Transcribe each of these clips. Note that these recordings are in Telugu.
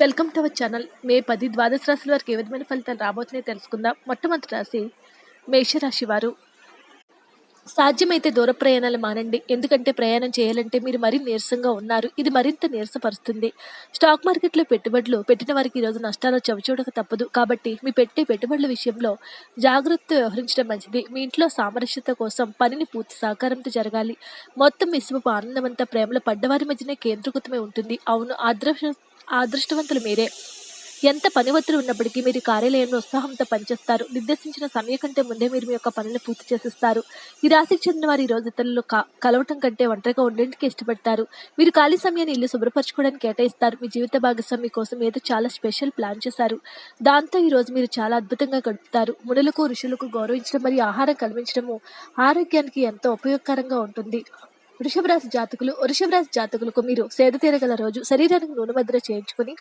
Welcome to our channel. May పది ద్వాదశ రాశుల వరకు ఏ విధమైన ఫలితాలు రాబోతున్నాయో తెలుసుకుందాం. మొట్టమొదటి రాశి మేషరాశి వారు. సాధ్యమైతే దూర ప్రయాణాలు మానండి. ఎందుకంటే ప్రయాణం చేయాలంటే మీరు మరీ నీరసంగా ఉన్నారు. ఇది మరింత నీరసపరుస్తుంది. స్టాక్ మార్కెట్లో పెట్టుబడులు పెట్టిన వారికి ఈరోజు నష్టాలు చవిచూడక తప్పదు. కాబట్టి మీ పెట్టే పెట్టుబడుల విషయంలో జాగ్రత్త వ్యవహరించడం మంచిది. మీ ఇంట్లో సామరస్యత కోసం పనిని పూర్తి సహకారంతో జరగాలి. మొత్తం విశ్వపు ఆనందమంతా ప్రేమలో పడ్డవారి మధ్యనే కేంద్రీకృతమై ఉంటుంది. అవును అదృష్టవంతులు మీరే. ఎంత పని ఒత్తిడి ఉన్నప్పటికీ మీరు కార్యాలయంలో ఉత్సాహంతో పనిచేస్తారు. నిర్దేశించిన సమయం కంటే ముందే మీరు మీ యొక్క పనులను పూర్తి చేసేస్తారు. ఈ రాశికి చెందిన వారు ఈ రోజు ఇతరులు కలవటం కంటే ఒంటరిగా ఉండేందుకు ఇష్టపడతారు. మీరు ఖాళీ సమయాన్ని ఇల్లు శుభ్రపరచుకోవడానికి కేటాయిస్తారు. మీ జీవిత భాగస్వామి కోసం ఏదో చాలా స్పెషల్ ప్లాన్ చేశారు. దాంతో ఈ రోజు మీరు చాలా అద్భుతంగా గడుపుతారు. మునులకు ఋషులకు గౌరవించడం మరియు ఆహారం కల్పించడము ఆరోగ్యానికి ఎంతో ఉపయోగకరంగా ఉంటుంది. వృషభ రాశి జాతకులు వృషభ రాశి జాతకులకు మీరు సేద తీరగల రోజు శరీరానికి నూనె మద్ర చేయించుకుని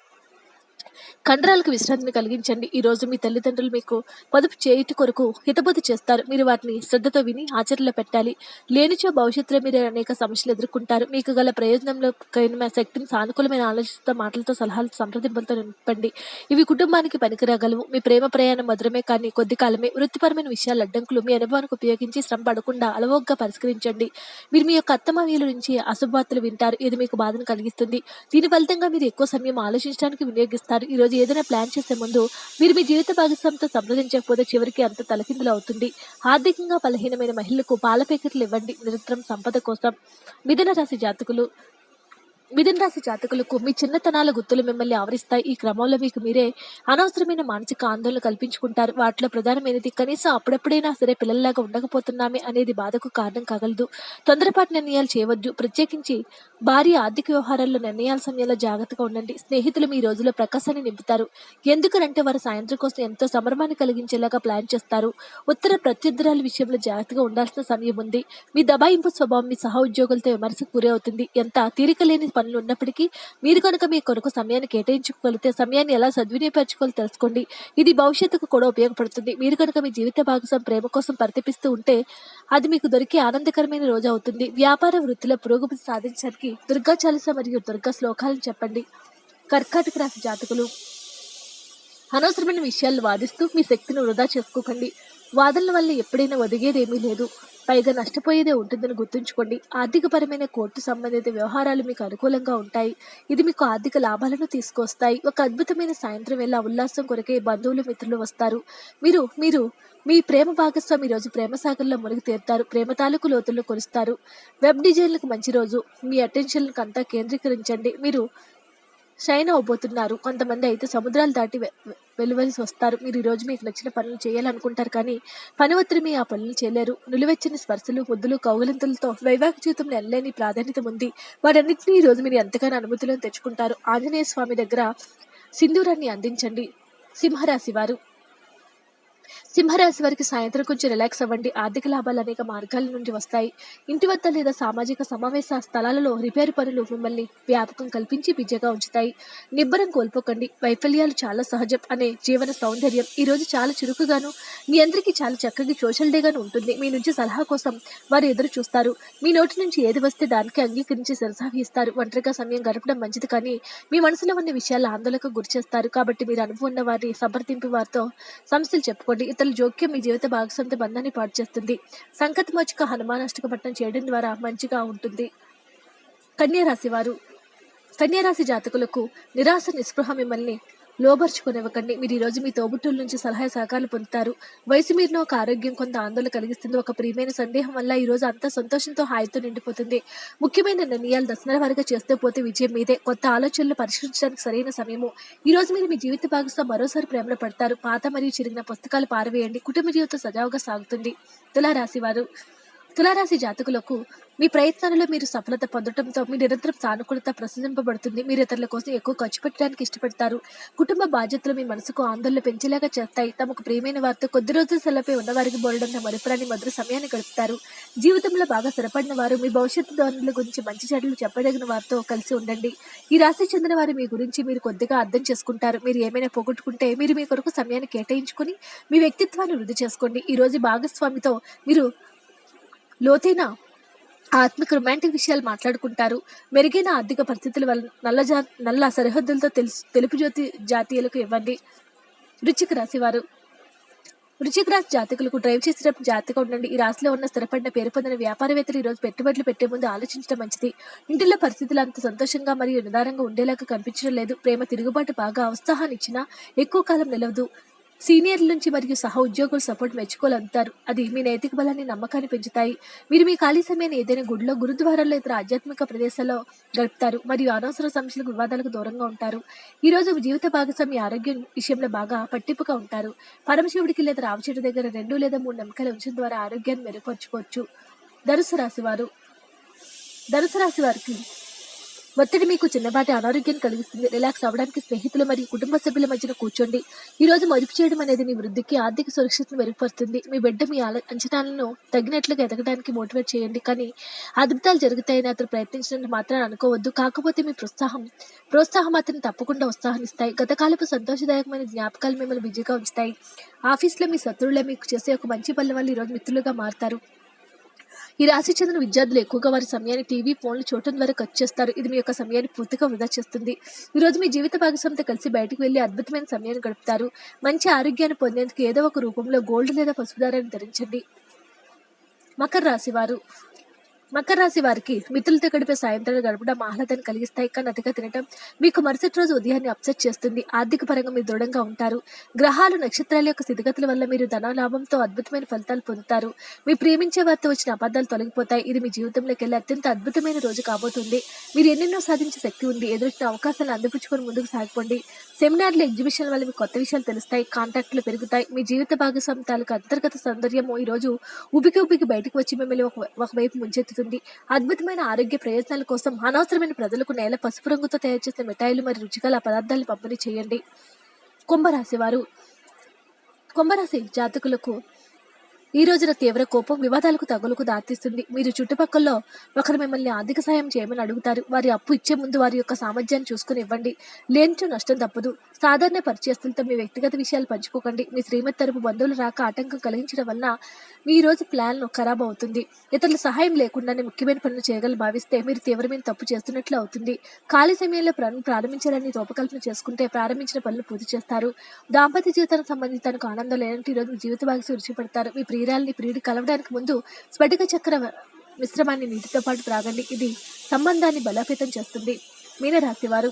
కండరాలకు విశ్రాంతిని కలిగించండి. ఈ రోజు మీ తల్లిదండ్రులు మీకు పొదుపు చేయుటి కొరకు హితబుద్ధి చేస్తారు. మీరు వాటిని శ్రద్ధతో విని ఆచరణలో పెట్టాలి. లేనిచో భవిష్యత్తులో మీరు అనేక సమస్యలు ఎదుర్కొంటారు. మీకు గల ప్రయోజనంలో కలిగిన శక్తిని సానుకూలమైన ఆలోచనతో మాటలతో సలహాలు సంప్రదింపులతో నింపండి. ఇవి కుటుంబానికి పనికిరాగలవు. మీ ప్రేమ ప్రయాణం మధురమే కానీ కొద్ది కాలమే వృత్తిపరమైన విషయాల అడ్డంకులు మీ అనుభవానికి ఉపయోగించి శ్రమ పడకుండా అలవోగ్గా పరిష్కరించండి. మీరు మీ యొక్క అత్తమావీల నుంచి అశుభవార్తలు వింటారు. ఇది మీకు బాధను కలిగిస్తుంది. దీని ఫలితంగా మీరు ఎక్కువ సమయం ఆలోచించడానికి వినియోగిస్తారు. ఈ ఈరోజు ఏదైనా ప్లాన్ చేసే ముందు మీరు మీ జీవిత భాగస్వామితో సంప్రదించకపోతే చివరికి అంత తలకిందులు అవుతుంది. ఆర్థికంగా బలహీనమైన మహిళలకు పాల ప్యాకెట్లు ఇవ్వండి. నిరంతరం సంపద కోసం మిథున రాశి జాతకులు మిథున రాశి జాతకులకు మీ చిన్నతనాల గుర్తులు మిమ్మల్ని ఆవరిస్తాయి. ఈ క్రమంలో మీకు మీరే అనవసరమైన మానసిక ఆందోళన కల్పించుకుంటారు. వాటిలో ప్రధానమైనది కనీసం అప్పుడప్పుడైనా సరే పిల్లల్లాగా ఉండకపోతున్నామే అనేది బాధకు కారణం కాగలదు. తొందరపాటు నిర్ణయాలు చేయవద్దు. ప్రత్యేకించి భారీ ఆర్థిక వ్యవహారాల్లో నిర్ణయాల సమయంలో జాగ్రత్తగా ఉండండి. స్నేహితులు మీ రోజులో ప్రకాశాన్ని నింపుతారు. ఎందుకంటే వారు సాయంత్రం కోసం ఎంతో సంబరమాన్ని కలిగించేలాగా ప్లాన్ చేస్తారు. ఉత్తర ప్రత్యర్థురాల విషయంలో జాగ్రత్తగా ఉండాల్సిన సమయం ఉంది. మీ దబాయింపు స్వభావం మీ సహ ఉద్యోగులతో విమర్శకు గురి అవుతుంది ఎంత తీరిక లేని పనులు ఉన్నప్పటికీ మీరు కనుక మీ కొరకు సమయాన్ని కేటాయించుకోగలిగితే సమయాన్ని ఎలా సద్వినియోగపరచుకోవాలో తెలుసుకోండి. ఇది భవిష్యత్తుకు కూడా ఉపయోగపడుతుంది. మీరు కనుక మీ జీవిత భాగస్వామి ప్రేమ కోసం పరితపిస్తూ ఉంటే అది మీకు దొరికే ఆనందకరమైన రోజు అవుతుంది. వ్యాపార వృత్తిలో పురోగతి సాధించడానికి దుర్గా చాలీస మరియు దుర్గా శ్లోకాలను చెప్పండి. కర్కాటక రాశి జాతకులు అనవసరమైన విషయాలు వాదిస్తూ మీ శక్తిని వృధా చేసుకోకండి. వాదనల వల్ల ఎప్పుడైనా ఒదిగేదేమీ లేదు. పైగా నష్టపోయేదే ఉంటుందని గుర్తుంచుకోండి. ఆర్థికపరమైన కోర్టు సంబంధిత వ్యవహారాలు మీకు అనుకూలంగా ఉంటాయి. ఇది మీకు ఆర్థిక లాభాలను తీసుకొస్తాయి. ఒక అద్భుతమైన సాయంత్రం వేళ ఉల్లాసం కొరకే బంధువులు మిత్రులు వస్తారు. మీరు మీరు మీ ప్రేమ భాగస్వామి రోజు ప్రేమ సాగర్లో మునిగి తీరుతారు. ప్రేమ తాలూకు లోతుల్లో కొలుస్తారు. వెబ్ డిజైన్లకు మంచి రోజు. మీ అటెన్షన్లకు అంతా కేంద్రీకరించండి. మీరు షైన్ అవబోతున్నారు. కొంతమంది అయితే సముద్రాలు దాటి వె- వెలువలిసి వస్తారు. మీరు ఈ రోజు మీకు నచ్చిన పనులు చేయాలనుకుంటారు కానీ పని ఒత్తిడి మీ ఆ పనులు చేయలేరు. నిలువెచ్చని స్పర్శలు పొద్దులు కౌగులింతలతో వైవాహిక జీవితంలో ఎనలేని ప్రాధాన్యత ఉంది. వాటన్నింటినీ ఈరోజు రోజు మీరు ఎంతగానో అనుమతులను తెచ్చుకుంటారు. ఆంజనేయ స్వామి దగ్గర సింధూరాన్ని అందించండి. సింహరాశి వారు సింహరాశి వారికి సాయంత్రం కొంచెం రిలాక్స్ అవ్వండి. ఆర్థిక లాభాలు అనేక మార్గాల నుండి వస్తాయి. ఇంటి వద్ద లేదా సామాజిక సమావేశ స్థలాలలో రిపేర్ పనులు మిమ్మల్ని వ్యాపకం కల్పించి బిజీగా ఉంచుతాయి. నిబ్బరం కోల్పోకండి. వైఫల్యాలు చాలా సహజం అనే జీవన సౌందర్యం ఈ రోజు చాలా చురుకుగాను మీ అందరికీ చాలా చక్కగా సోషల్ డేగాను ఉంటుంది. మీ నుంచి సలహా కోసం వారు ఎదురు చూస్తారు. మీ నోటి నుంచి ఏది వస్తే దానికి అంగీకరించి శిరసాహిస్తారు ఒంటరిగా సమయం గడపడం మంచిది కానీ మీ మనసులో ఉన్న విషయాలు ఆందోళనకు గురిచేస్తారు. కాబట్టి మీరు అనుభవం ఉన్న వారిని సంప్రదింపు వారితో సమస్యలు చెప్పుకోండి. ఇతరుల జోక్యం మీ జీవిత భాగస్వామితో బంధాన్ని పాటు చేస్తుంది సంకతమోచక హనుమానాష్టక పట్టణం చేయడం ద్వారా మంచిగా ఉంటుంది. కన్యరాశి వారు. కన్యరాశి జాతకులకు నిరాశ నిస్పృహ మిమ్మల్ని లోబర్చుకునివ్వకండి. మీరు ఈ రోజు మీ తోబుట్టుల నుంచి సలహా సహకారాలు పొందుతారు. వయసు మీరిన ఒక ఆరోగ్యం కొంత ఆందోళన కలిగిస్తుంది. ఒక ప్రియమైన సందేహం వల్ల ఈ రోజు అంతా సంతోషంతో హాయితో నిండిపోతుంది. ముఖ్యమైన నిర్ణయాలు దశల వారిగా చేస్తూ పోతే విజయం మీదే. కొత్త ఆలోచనలు పరిష్కరించడానికి సరైన సమయము. ఈ రోజు మీరు మీ జీవిత భాగస్తో మరోసారి ప్రేమలో పడతారు. పాత మరియు చిరిగిన పుస్తకాలు పారవేయండి. కుటుంబ జీవితం సజావుగా సాగుతుంది. తులారాశి వారు. తులారాశి జాతకులకు మీ ప్రయత్నాలలో మీరు సఫలత పొందడంతో మీ నిరంతరం సానుకూలత ప్రశంసింపబడుతుంది మీరు ఇతరుల కోసం ఎక్కువ ఖర్చు పెట్టడానికి ఇష్టపడతారు. కుటుంబ బాధ్యతలు మీ మనసుకు ఆందోళన పెంచేలాగా చేస్తాయి. తమకు ప్రియమైన వారితో కొద్ది రోజుల సెలవుపై ఉన్నవారికి బోలడంతో మరుపురాని మధుర సమయాన్ని గడుపుతారు. జీవితంలో బాగా స్థిరపడిన వారు మీ భవిష్యత్తు ధోరణుల గురించి మంచి చెడులు చెప్పదగిన వారితో కలిసి ఉండండి. ఈ రాశి చెందిన వారు మీ గురించి మీరు కొద్దిగా అర్థం చేసుకుంటారు. మీరు ఏమైనా పోగొట్టుకుంటే మీరు మీ కొరకు సమయాన్ని కేటాయించుకుని మీ వ్యక్తిత్వాన్ని వృద్ధి చేసుకోండి. ఈ రోజు భాగస్వామితో మీరు లోతైన ఆత్మిక రొమాంటిక్ విషయాలు మాట్లాడుకుంటారు. మెరుగైన ఆర్థిక పరిస్థితుల వల్ల నల్ల జా నల్ల సరిహద్దులతో తెలుసు తెలుపు జ్యోతి జాతీయులకు ఇవ్వండి. వృచ్చిక రాశివారు వృచ్చిక రాశి జాతకులకు డ్రైవ్ చేసేటప్పుడు జాతిగా ఉండండి. ఈ రాశిలో ఉన్న స్థిరపడిన పేరు పొందిన వ్యాపారవేత్తలు ఈ రోజు పెట్టుబడులు పెట్టే ముందు ఆలోచించడం మంచిది. ఇంటిలో పరిస్థితులు అంత సంతోషంగా మరియు నిదానంగా ఉండేలాగా కనిపించడం లేదు. ప్రేమ తిరుగుబాటు బాగా ఉత్సాహాన్ని ఇచ్చినా ఎక్కువ కాలం నిలవదు. సీనియర్ల నుంచి మరియు సహ ఉద్యోగుల సపోర్ట్ మెచ్చుకోవాలంటారు. అది మీ నైతిక బలాన్ని నమ్మకాన్ని పెంచుతాయి. మీరు మీ ఖాళీ సమయాన్ని ఏదైనా గుడిలో గురుద్వారాల్లో ఇతర ఆధ్యాత్మిక ప్రదేశాల్లో గడుపుతారు మరియు అనవసర సమస్యలకు వివాదాలకు దూరంగా ఉంటారు. ఈ రోజు జీవిత భాగస్వామి ఆరోగ్యం విషయంలో బాగా పట్టింపుగా ఉంటారు. పరమశివుడికి లేదా రామచెట్టు దగ్గర రెండు లేదా మూడు నమ్మకాలు ఉంచడం ద్వారా ఆరోగ్యాన్ని మెరుగుపరుచుకోవచ్చు. ధనుసు రాశి వారు. ధనుసు రాశి వారికి ఒత్తిడి మీకు చిన్నపాటి అనారోగ్యం కలిగిస్తుంది. రిలాక్స్ అవ్వడానికి స్నేహితులు మరియు కుటుంబ సభ్యుల మధ్యన కూర్చోండి. ఈ రోజు మదుపు చేయడం అనేది మీ వృద్ధికి ఆర్థిక సురక్షతను మెరుగుపరుస్తుంది. మీ బిడ్డ మీ అంచనాలను తగినట్లుగా ఎదగడానికి మోటివేట్ చేయండి. కానీ అద్భుతాలు జరుగుతాయని అతను ప్రయత్నించినట్టు మాత్రం అనుకోవద్దు. కాకపోతే మీ ప్రోత్సాహం ప్రోత్సాహం అతను తప్పకుండా ఉత్సాహనిస్తాయి. గతకాలపు సంతోషదాయకమైన జ్ఞాపకాలు మిమ్మల్ని బిజీగా ఉంచుతాయి. ఆఫీస్లో మీ శత్రువులే మీకు చేసే ఒక మంచి పనుల వల్ల ఈరోజు మిత్రులుగా మారుతారు. ఈ రాశి చెందిన విద్యార్థులు ఎక్కువగా వారి సమయాన్ని టీవీ ఫోన్లు చూడటం ద్వారా ఖర్చు చేస్తారు. ఇది మీ యొక్క సమయాన్ని పూర్తిగా వృధా చేస్తుంది. ఈ రోజు మీ జీవిత భాగస్వామితో కలిసి బయటకు వెళ్ళి అద్భుతమైన సమయాన్ని గడుపుతారు. మంచి ఆరోగ్యాన్ని పొందేందుకు ఏదో ఒక రూపంలో గోల్డ్ లేదా పసుపు దారాన్ని ధరించండి. మకర రాశి వారు మకర రాశి వారికి మిత్రులతో గడిపే సాయంత్రాలు గడపడం ఆహ్లాదాన్ని కలిగిస్తాయి. కానీ అతిగా తినడం మీకు మరుసటి రోజు ఉదయాన్ని అప్సెట్ చేస్తుంది. ఆర్థిక పరంగా మీరు దృఢంగా ఉంటారు. గ్రహాలు నక్షత్రాల యొక్క స్థితిగతుల వల్ల మీరు ధన లాభంతో అద్భుతమైన ఫలితాలు పొందుతారు. మీ ప్రేమించే వారితో వచ్చిన అబద్ధాలు తొలగిపోతాయి. ఇది మీ జీవితంలోకి వెళ్ళే అత్యంత అద్భుతమైన రోజు కాబోతుంది. మీరు ఎన్నెన్నో సాధించే శక్తి ఉంది. ఎదురొచ్చిన అవకాశాలను అందిపుచ్చుకొని ముందుకు సాగిపోండి. సెమినార్లు ఎగ్జిబిషన్ వల్ల మీకు కొత్త విషయాలు తెలుస్తాయి. కాంటాక్ట్లు పెరుగుతాయి. మీ జీవిత భాగస్వామి తాలూకు అంతర్గత సౌందర్యము ఈ రోజు ఉబికి ఉబికి బయటకు వచ్చి మిమ్మల్ని ఒక ఒకవైపు ముంచెత్తుతుంది. అద్భుతమైన ఆరోగ్య ప్రయోజనాల కోసం అనవసరమైన ప్రజలకు నేల పసుపు రంగుతో తయారు చేసిన మిఠాయిలు మరియు రుచిగల పదార్థాలను పంపిణీ చేయండి. కుంభరాశి వారు. కుంభరాశి జాతకులకు ఈ రోజున తీవ్ర కోపం వివాదాలకు తగులకు దారితీస్తుంది. మీరు చుట్టుపక్కల్లో ఒకరు మిమ్మల్ని ఆర్థిక సాయం చేయమని అడుగుతారు. వారి అప్పు ఇచ్చే ముందు వారి యొక్క సామర్థ్యాన్ని చూసుకుని ఇవ్వండి. లేనిచో నష్టం తప్పదు. సాధారణ పరిచయస్తులతో మీ వ్యక్తిగత విషయాలు పంచుకోకండి. మీ శ్రీమతి తరపు బంధువులు రాక ఆటంకం కలిగించడం వలన మీ రోజు ప్లాన్ ఖరాబ్ అవుతుంది. ఇతరుల సహాయం లేకుండానే ముఖ్యమైన పనులు చేయగల భావిస్తే మీరు తీవ్రమైన తప్పు చేస్తున్నట్లు అవుతుంది. ఖాళీ సమయంలో పనులు ప్రారంభించాలని రూపకల్పన చేసుకుంటే ప్రారంభించిన పనులు పూర్తి చేస్తారు. దాంపత్య జీవితానికి సంబంధించి తనకు ఆనందం లేనంటే ఈరోజు రోజు జీవిత భాగస్వామి రుచిపడతారు మీ ప్రియురాల్ని ప్రియుడి కలవడానికి ముందు స్ఫటిక చక్ర మిశ్రమాన్ని నీటితో పాటు త్రాగండి. ఇది సంబంధాన్ని బలోపేతం చేస్తుంది. మీనరాశి వారు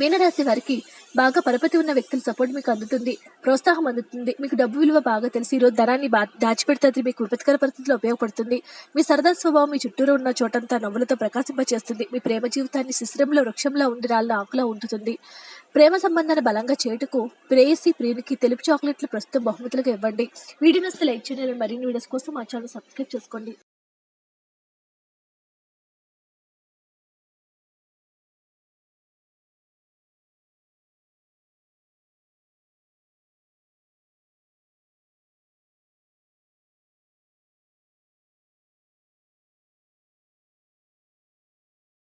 మీనరాశి వారికి బాగా పరపతి ఉన్న వ్యక్తుల సపోర్ట్ మీకు అందుతుంది ప్రోత్సాహం అందుతుంది మీకు డబ్బు విలువ బాగా తెలిసి ఈరోజు ధనాన్ని బా దాచిపెడితే అది మీకు విపత్కర పరిస్థితుల్లో ఉపయోగపడుతుంది. మీ సరదా స్వభావం మీ చుట్టూరు ఉన్న చోటంతా నవ్వులతో ప్రకాశింపచేస్తుంది. మీ ప్రేమ జీవితాన్ని శిశిరంలో వృక్షంలో ఉండి రాళ్ళ ఆకులా ఉంటుంది ప్రేమ సంబంధాన్ని బలంగా చేటుకు ప్రేయసి ప్రియునికి తెలుపు చాక్లెట్లు ప్రస్తుతం బహుమతులుగా ఇవ్వండి. వీడియోస్ లైక్ చేయాలని మరిన్ని వీడియోస్ కోసం మా ఛానల్ సబ్స్క్రైబ్ చేసుకోండి.